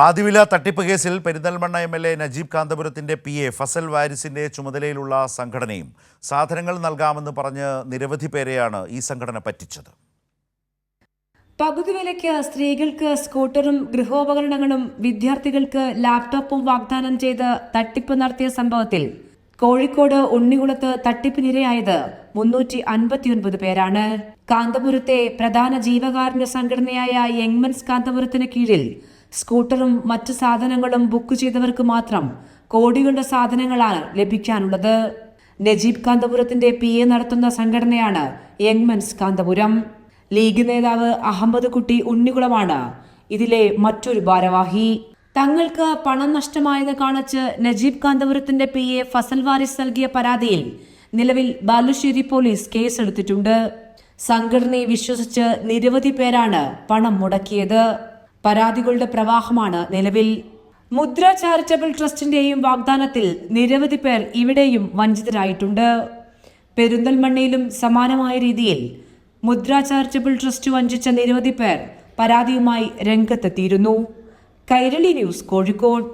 പാതിവില തട്ടിപ്പ് കേസിൽ Perinthalmanna M L A Najeeb കാന്തപുരത്തിന്റെ P A Fasal വാരിസിന്റെ ചുമതലയിലുള്ള സംഘടനയും സാധനങ്ങൾ നൽകാമെന്ന് പറഞ്ഞ് നിരവധി പേരെയാണ് ഈ സംഘടന പറ്റിച്ചത്. പകുതി വിലയ്ക്ക് സ്ത്രീകൾക്ക് സ്കൂട്ടറും ഗൃഹോപകരണങ്ങളും വിദ്യാർത്ഥികൾക്ക് ലാപ്ടോപ്പും വാഗ്ദാനം ചെയ്ത് തട്ടിപ്പ് നടത്തിയ സംഭവത്തിൽ കോഴിക്കോട് ഉണ്ണികുളത്ത് തട്ടിപ്പിനിരയായത് മുന്നൂറ്റി അൻപത്തിയൊൻപത് പേരാണ്. കാന്തപുരത്തെ പ്രധാന ജീവകാരുണ്യ സംഘടനയായ യങ്മൻസ് കാന്തപുരത്തിന് കീഴിൽ സ്കൂട്ടറും മറ്റു സാധനങ്ങളും ബുക്ക് ചെയ്തവർക്ക് മാത്രം കോടികളുടെ സാധനങ്ങളാണ് ലഭിക്കാനുള്ളത്. നജീബ് കാന്തപുരത്തിന്റെ പി എ നടത്തുന്ന സംഘടനയാണ് യങ്മൻസ് കാന്തപുരം. ലീഗ് നേതാവ് അഹമ്മദ് കുട്ടി ഉണ്ണികുളമാണ് ഇതിലെ മറ്റൊരു ഭാരവാഹി. തങ്ങൾക്ക് പണം നഷ്ടമായെന്ന് കാണിച്ച് നജീബ് കാന്തപുരത്തിന്റെ പി എ ഫസൽ വാരിസ് നൽകിയ പരാതിയിൽ നിലവിൽ ബാലുശ്ശേരി പോലീസ് കേസെടുത്തിട്ടുണ്ട്. സംഘടനയെ വിശ്വസിച്ച് നിരവധി പേരാണ് പണം മുടക്കിയത്. പരാതികളുടെ പ്രവാഹമാണ് നിലവിൽ. മുദ്ര ചാരിറ്റബിൾ ട്രസ്റ്റിന്റെയും വാഗ്ദാനത്തിൽ നിരവധി പേർ ഇവിടെയും വഞ്ചിതരായിട്ടുണ്ട്. പെരുന്തൽമണ്ണയിലും സമാനമായ രീതിയിൽ മുദ്ര ചാരിറ്റബിൾ ട്രസ്റ്റ് വഞ്ചിച്ച നിരവധി പേർ പരാതിയുമായി രംഗത്തെത്തിയിരുന്നു. കൈരളി ന്യൂസ് കോഴിക്കോട്.